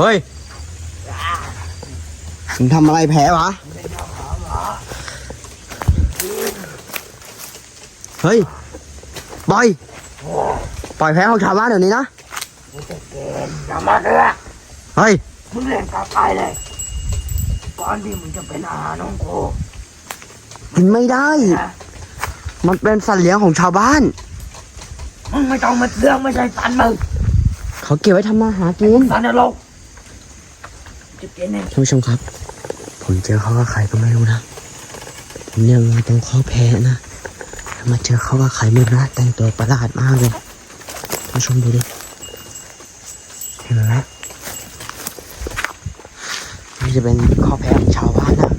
เฮ้ยมึงทำอะไรแผลวะเฮ้ยบอยปล่อยแผลของชาวบ้านเดี๋ยวนี้นะอย่ามาเถอะเฮ้ยมึงเล่นกลับไปเลยก่อนที่มึงจะเป็นอาหารของกูกินไม่ได้นะมันเป็นสัตว์เลี้ยงของชาวบ้านมึงไม่ต้องมาเสือกไม่ใช่สันมึงเขาเก็บไว้ทำมาหากินสันนรก จะกินเองท่านผู้ชมครับ ผมเจอเขากับใครก็ไม่รู้นะผมเนี่ยมาตรงข้อแพ้นะ มาเจอเขากับใครไม่รู้นะแต่งตัวประหลาดมากเลยท่านผู้ชมดูดิเห็นไหมนี่จะเป็นข้อแพ้ของชาวบ้านนะ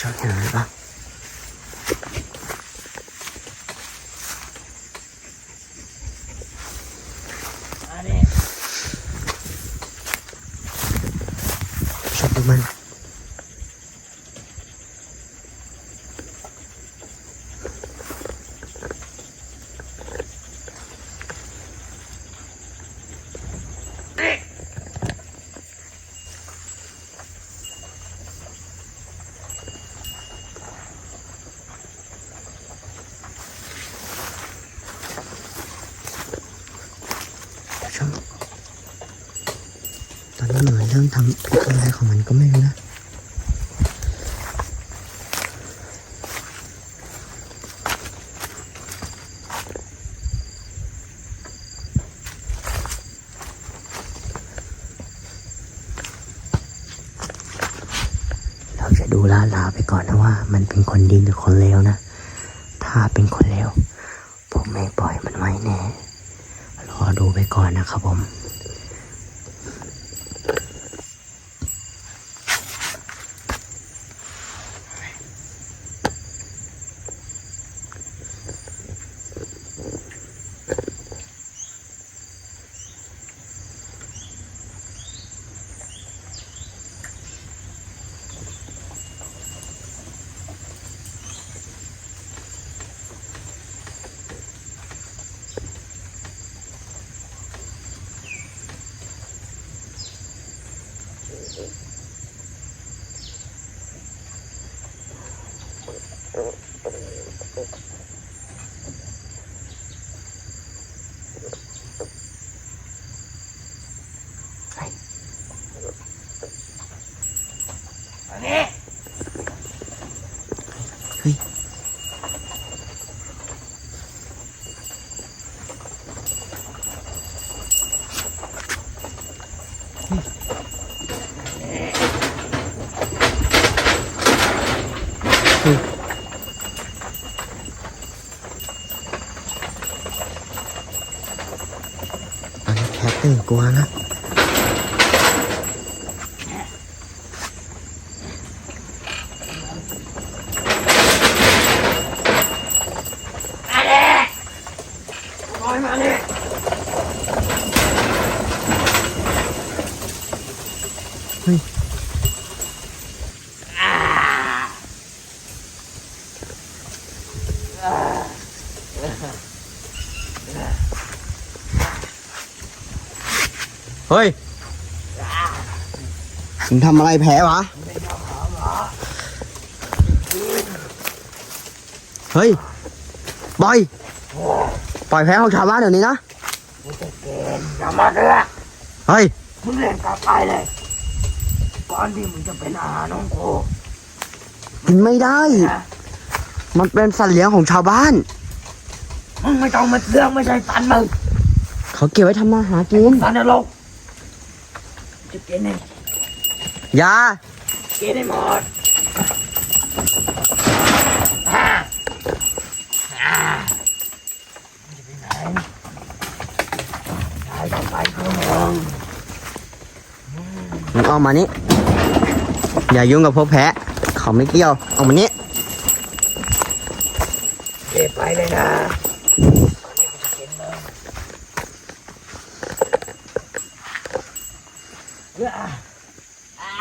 ชอบเห็นไหมปะ อันนี้ ชอบดูมัน ชอบตอนนี้ เหมือนเริ่มทำอะไรของมันก็ไม่รู้นะเราจะดูลาลาไปก่อนนะว่ามันเป็นคนดีหรือคนเลวนะ ถ้าเป็นคนเลวผมไม่ปล่อยมันไว้แน่ รอดูไปก่อนนะครับผม อันนี้ เฮ้ย อันนี้แคทตื่นกลัวนะ อันนี้ปล่ อยมาเนี่ยเฮ้ยอ่าเฮ้ยมึงทำอะไรแผลวะ เฮ้ย บอยป ล่อยแผลของชาวบ้านเดี๋ยวนี้นะมึงจะกินอย่ามาเถอะเฮ้ยมึงเล่นกลับไปเลย ก่อนที่มึงจะเป็นอาหารของกูกินไม่ได้ นะมันเป็นสัตว์เลี้ยงของชาวบ้าน มึงไม่ต้องมาเสือกไม่ใช่สันมึงเขาเก็บไว้ทำมาหากินสันนรกจะกินเองอยากินให้หมดอ่าอ่ามึงจะไปไหนไหนก็ไปคือมึง มึง เอามานี่อย่ายุ่งกับพวกแพะ เขาไม่เกี่ยว เอามานี่เก็บไปเลยนะตอนนี้กูจะกินมึงเอ้ออ่า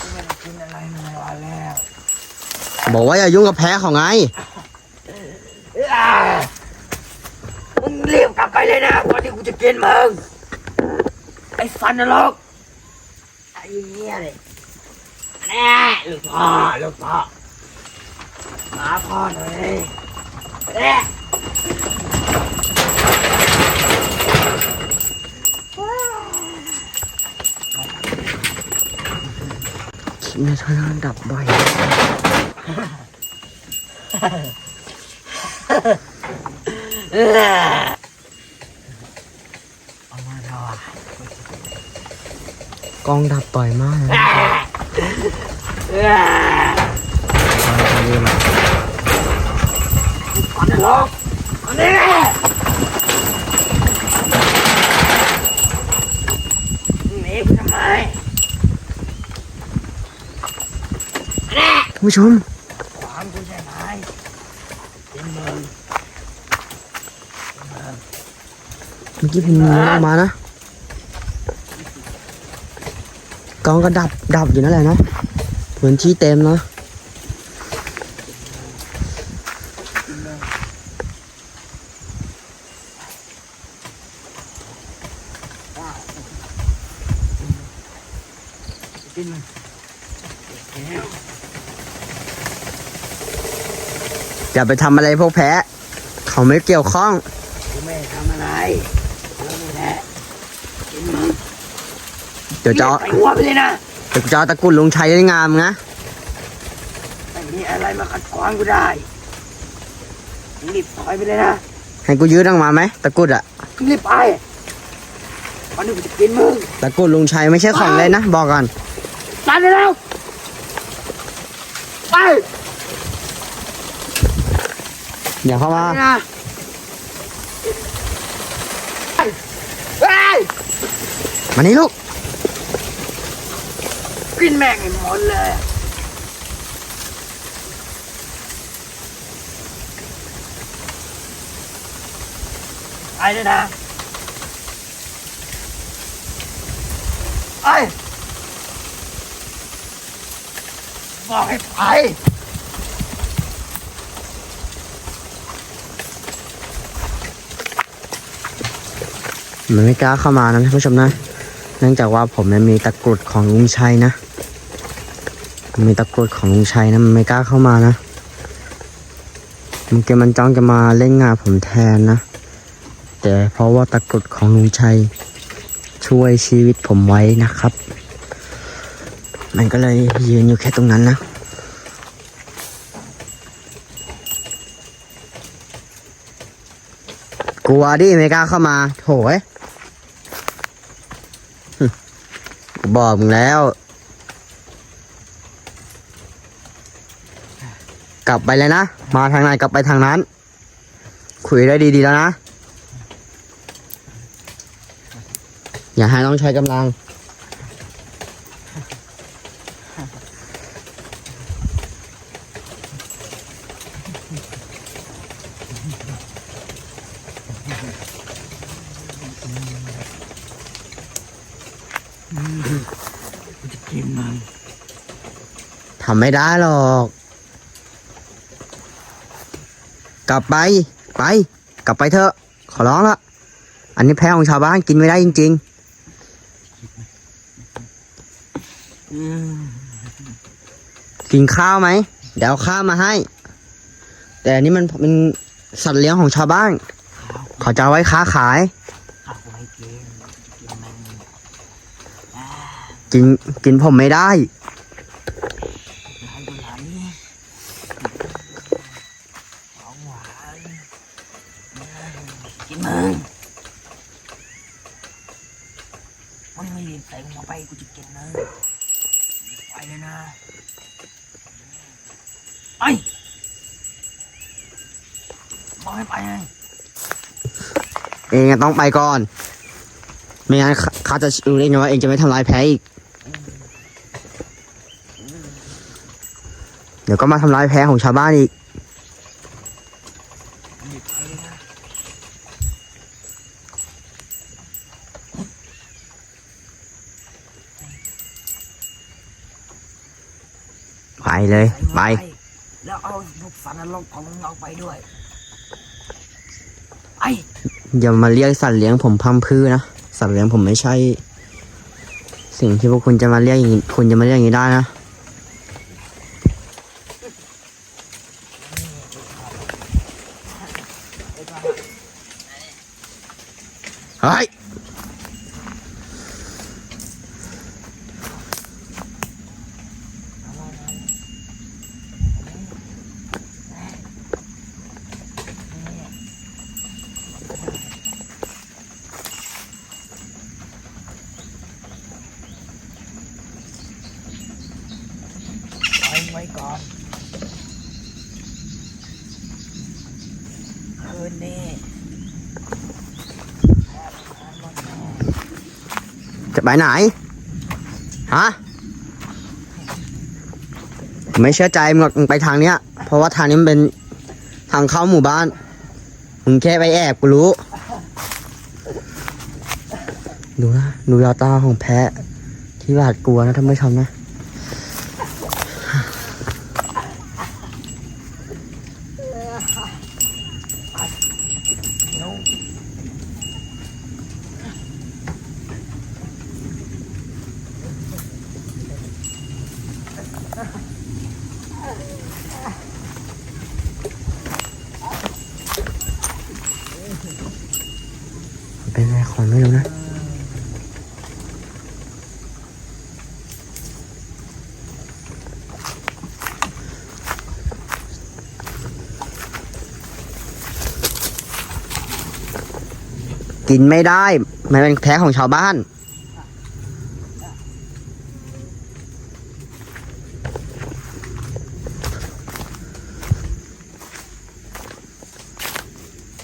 กูไม่ได้กินอะไรมาหลายวันแล้ว บอกว่าอย่ายุ่งกับแพ้ของไงอ่ามึงรีบกลับไปเลยนะก่อนที่กูจะกินมึงไอ้สันนรกไอ้เหี้ยเลยแน่ลูกพ่อลูกพ่อมาพ่อหน่อยแน่คิดไม่ทันดับบ่อยเออเอามาหน่อย กองดับบ่อยมากเลยอ่านะอ่าตอนนี้มาสันนรกอันนี้หนีกูทำไมท่านผู้ชมขวางกูใช่ไหมเป็นเมึงเมื่อกี้พิมพ์มือออกมานะ กองก็ดับดับอยู่นั่นแหละเนาะพื้นที่เต็มเนาะเป็นมึงแล้วอย่าไปทำอะไรพวกแพ้ เขาไม่เกี่ยวข้องไม่ทำอะไรแล้วนี่แหละเป็นมึง เดี๋ยวจะเอาใส่หัวไปเลยนะเดี๋ยวจะเอาตะกรุดลุงชัยได้งามนะไม่มีอะไรมาขัดขวางกูได้รีบถอยไปเลยนะให้กูยืดออกมาไหมตะกรุดอะรีบไปก่อนที่กูจะกินมึงตะกรุดลุงชัยไม่ใช่ของเล่นนะบอกก่อนตันไปแล้วไปอย่าเข้ามานะไปไปมานี่ลูก กินแม่งให้หมดเลยไปเลยนะไปบอกให้ไปมันไม่กล้าเข้ามานะท่านผู้ชมนะ เนื่องจากว่าผมเนี่ยมีตะกรุดของลุงชัยนะ มีตะกรุดของลุงชัยนะ มันไม่กล้าเข้ามานะมันเกมันจ้องจะมาเล่นงานผมแทนนะ แต่เพราะว่าตะกรุดของลุงชัย ช่วยชีวิตผมไว้นะครับ มันก็เลยยืนอยู่แค่ตรงนั้นนะกลัวดิไม่กล้าเข้ามาโถยบอกมึงแล้ว กลับไปเลยนะ มาทางไหนกลับไปทางนั้น คุยได้ดีๆแล้วนะ อย่าให้น้องใช้กำลังกูจะกินมันทำไม่ได้หรอก กลับไป ไป กลับไปเถอะ ขอร้องละ อันนี้แพ้ของชาวบ้านกินไม่ได้จริง ๆ กินข้าวไหม เดี๋ยวเอาข้าวมาให้ แต่อันนี้มันเป็นสัตว์เลี้ยงของชาวบ้าน เขาจะเอาไว้ค้าขายเอาไว้กินกินมันกิน กินผมไม่ได้ ไหลก็ไหลของหวานกินมึงมึงไม่รีบใส่หัวไปกูจะกินมึงไปเลยนะไปบอกให้ไปไง เองะต้องไปก่อน ไม่งั้นข้าข้าจะรู้ได้ไงว่าเองจะไม่ทำลายแพ้อีก เดี๋ยวก็มาทำลายแพ้ของชาวบ้านอีกไปเลย ไป แล้วเอาลูกสันนรกของเอาไปด้วย อย่ามาเรียกสัตว์เลี้ยงผมพัมพือนะ สัตว์เลี้ยงผมไม่ใช่ สิ่งที่พวกคุณจะมาเรียกอย่างนี้คุณจะมาเรียกอย่างนี้ได้นะ เฮ้ย ปล่อยไว้ก่อนคืนนี้ จะ ไปไหน ฮะ ไม่เชื่อใจมึงหรอกมึงไปทางเนี้ย เพราะว่าทางนี้มันเป็นทางเข้าหมู่บ้าน มึงแค่ไปแอบกูรู้ ดูนะ ดูยาวตาของแพะที่หวาดกลัวนะท่านผู้ชมนะ เดี๋ยว เป็นอะไร ของไม่รู้นะกินไม่ได้ มันเป็นแพ้ของชาวบ้าน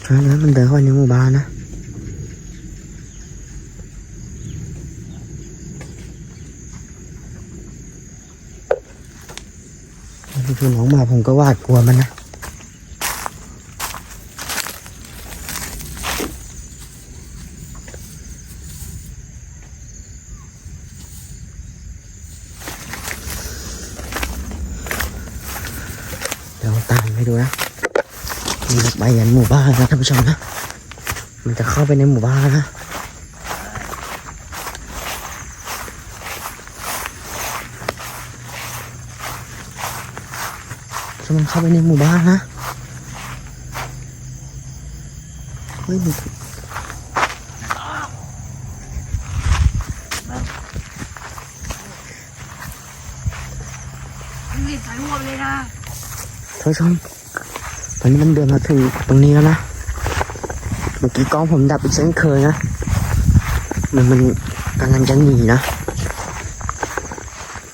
เพราะมันเดินเข้าไปในหมู่บ้านนะ คือน้องมาผมก็หวาดกลัวมันนะเดี๋ยวตามไปดูนะมันจะไปยันหมู่บ้านนะท่านผู้ชมนะ มันจะเข้าไปในหมู่บ้านนะ ถ้ามันเข้าไปในหมู่บ้านนะเฮ้ยมันรีบใส่หัวไปเลยนะท่านผู้ชมตอนนี้มันเดินมาถึงตรงนี้แล้วนะ เมื่อกี้กล้องผมดับอีกเช่นเคยนะ มันมันกำลังจะหนีนะ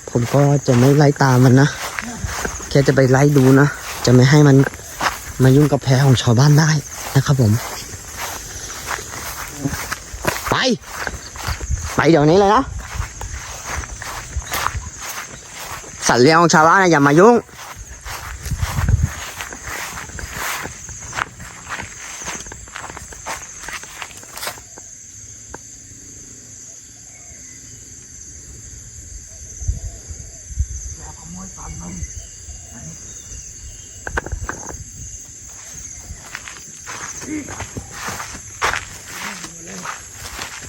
ผมก็จะไม่ไล่ตามมันนะแค่ จะไปไล่ดูนะ จะไม่ให้มันมายุ่งกับแพของชาวบ้านได้นะครับผม ไป ไปเดี๋ยวนี้เลยนะ สัตว์เลี้ยงของชาวบ้านนะอย่ามายุ่ง อย่าขโมยฟันมึง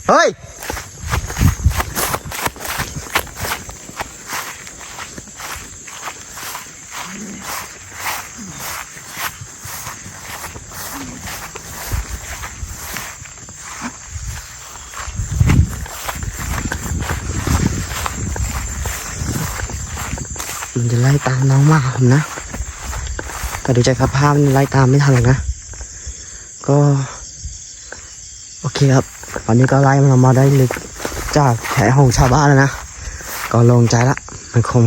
เฮ้ย มันจะไล่ตามน้องหมาผมนะ แต่ดูจากสภาพมันไล่ตามไม่ทันหรอกนะ ก็ โอเคครับ อนนี้ก็ไล่มันออกมาได้ลึกจากแผลของชาวบ้านแล้วนะ ก็โลงใจละ มันคง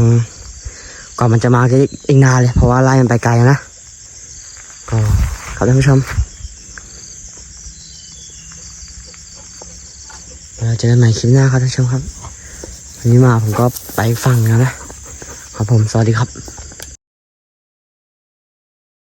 ก่อนมันจะมาก็อีกนานเลย เพราะว่าไล่มันไปไกลนะ ก็ครับท่านผู้ชมเราเจอกันใหม่คลิปหน้าครับท่านผู้ชมครับ วันนี้มาผมก็ไปฟังแล้วนะ ครับผม สวัสดีครับ